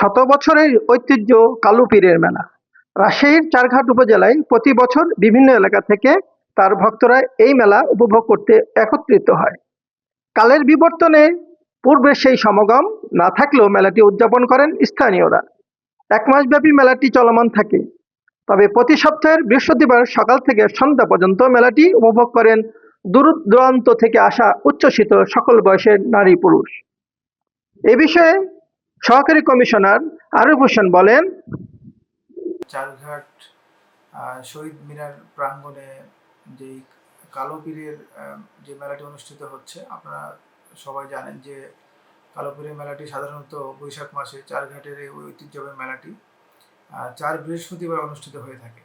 শত বছরের ঐতিহ্য কালু পীরের মেলা। রাজশাহীর চারঘাট উপজেলায় প্রতি বছর বিভিন্ন এলাকা থেকে তার ভক্তরা এই মেলা উপভোগ করতে একত্রিত হয়। কালের বিবর্তনে পূর্বে সেই সমাগম না থাকলেও মেলাটি উদযাপন করেন স্থানীয়রা। এক মাসব্যাপী মেলাটি চলমান থাকে। তবে প্রতি সপ্তাহের বৃহস্পতিবার সকাল থেকে সন্ধ্যা পর্যন্ত মেলাটি উপভোগ করেন দূর দূরান্ত থেকে আসা উচ্ছ্বসিত সকল বয়সের নারী পুরুষ। এ বিষয়ে সহকারী কমিশনার আরিফ হোসেন বলেন চারঘাট শহীদ মিনার প্রাঙ্গণে যেই কালো পীরের যে মেলাটি অনুষ্ঠিত হচ্ছে, আপনারা সবাই জানেন যে কালো পীরের মেলাটি সাধারণত বৈশাখ মাসে চারঘাটের এই ঐতিহ্যবাহী মেলাটি চার বৃহস্পতিবার অনুষ্ঠিত হয়ে থাকে।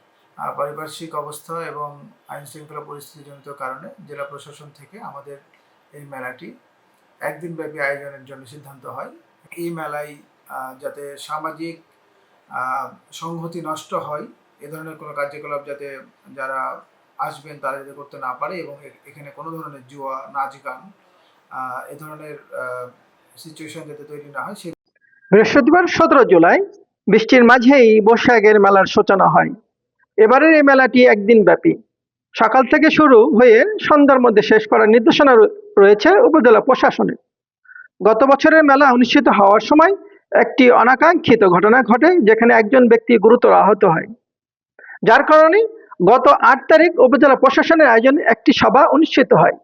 পারিপার্শ্বিক অবস্থা এবং আইন শৃঙ্খলা পরিস্থিতিজনিত কারণে জেলা প্রশাসন থেকে আমাদের এই মেলাটি একদিন ব্যাপী আয়োজনের জন্য সিদ্ধান্ত হয়। এই মেলায় যাতে সামাজিক সংহতি নষ্ট হয়, এ ধরনের কোনো কার্যকলাপ যাতে যারা আসবেন তারা যাতে করতে না পারে এবং এখানে কোনো ধরনের জুয়া নাচ গান এ ধরনের সিচুয়েশন যাতে তৈরি না হয় বৃহস্পতিবার সতেরো জুলাই, বৃষ্টির মাঝেই বৈশাখের মেলার সূচনা হয়। এবারের এই মেলাটি একদিন ব্যাপী। সকাল থেকে শুরু হয়ে সন্ধ্যার মধ্যে শেষ করার নির্দেশনা রয়েছে উপজেলা প্রশাসনের। গত বছরের মেলা অনুষ্ঠিত হওয়ার সময় একটি অনাকাঙ্ক্ষিত ঘটনা ঘটে, যেখানে একজন ব্যক্তি গুরুতর আহত হয়। যার কারণে গত আট তারিখ উপজেলা প্রশাসনের আয়োজনে একটি সভা অনুষ্ঠিত হয়।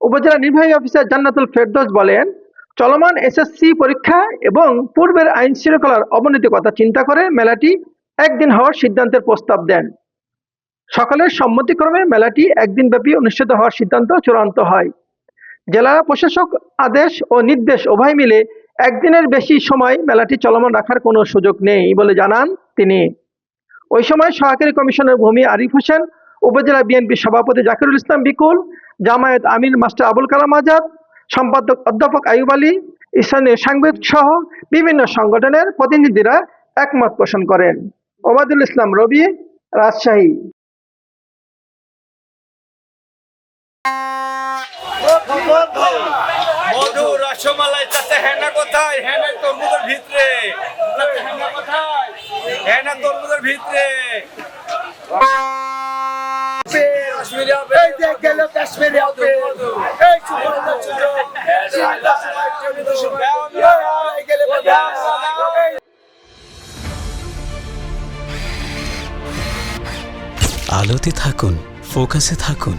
উপজেলা নির্বাহী অফিসার জান্নাতুল ফেরদোস বলেন, চলমান এসএসসি পরীক্ষা এবং পূর্বের আইন শৃঙ্খলার অবনতি কথা চিন্তা করে মেলাটি একদিন হওয়ার সিদ্ধান্তের প্রস্তাব দেন। সকালের সম্মতিক্রমে মেলাটি একদিন ব্যাপী অনুষ্ঠিত হওয়ার সিদ্ধান্ত চূড়ান্ত হয়। জেলা প্রশাসক আদেশ ও নির্দেশ উভয় মিলে একদিনের বেশি সময় মেলাটি চলমান রাখার কোনো সুযোগ নেই বলে জানান তিনি। ওই সময় সহকারী কমিশনের ভূমি আরিফ হোসেন, উপজেলা বিএনপি সভাপতি জাকিরুল ইসলাম বিকুল, জামায়াত আমির মাস্টার আবুল কালাম আজাদ, সম্পাদক অধ্যাপক আয়ুব আলী, স্থানীয় সাংবাদিক সহ বিভিন্ন সংগঠনের প্রতিনিধিরা একমত পোষণ করেন। ওবায়দুল ইসলাম রবি, রাজশাহী। মধু রসমালাই চাচা হেনা কোথায় হেনা তরমুজের ভিতরে হেনা কোথায় হেনা তরমুজের ভিতরে কাশ্মীরি হবে। মধু, মধু। দাও, দাও, দাও, দাও। আলোতে থাকুন ফোকাসে থাকুন